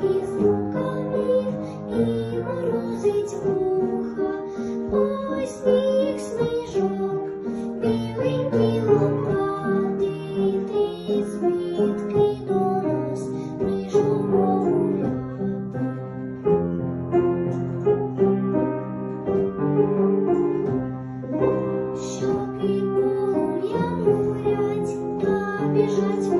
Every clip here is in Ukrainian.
тихих рукавів і морозить вухо, ой сніг сніжок, біленький лопати, ти звідки до нас прийшов погуляти. Щоб гулять та.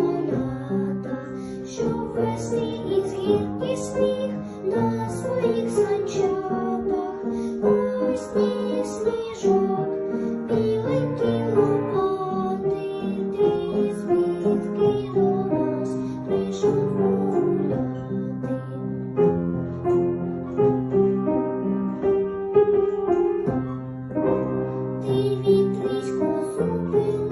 і вітрись косу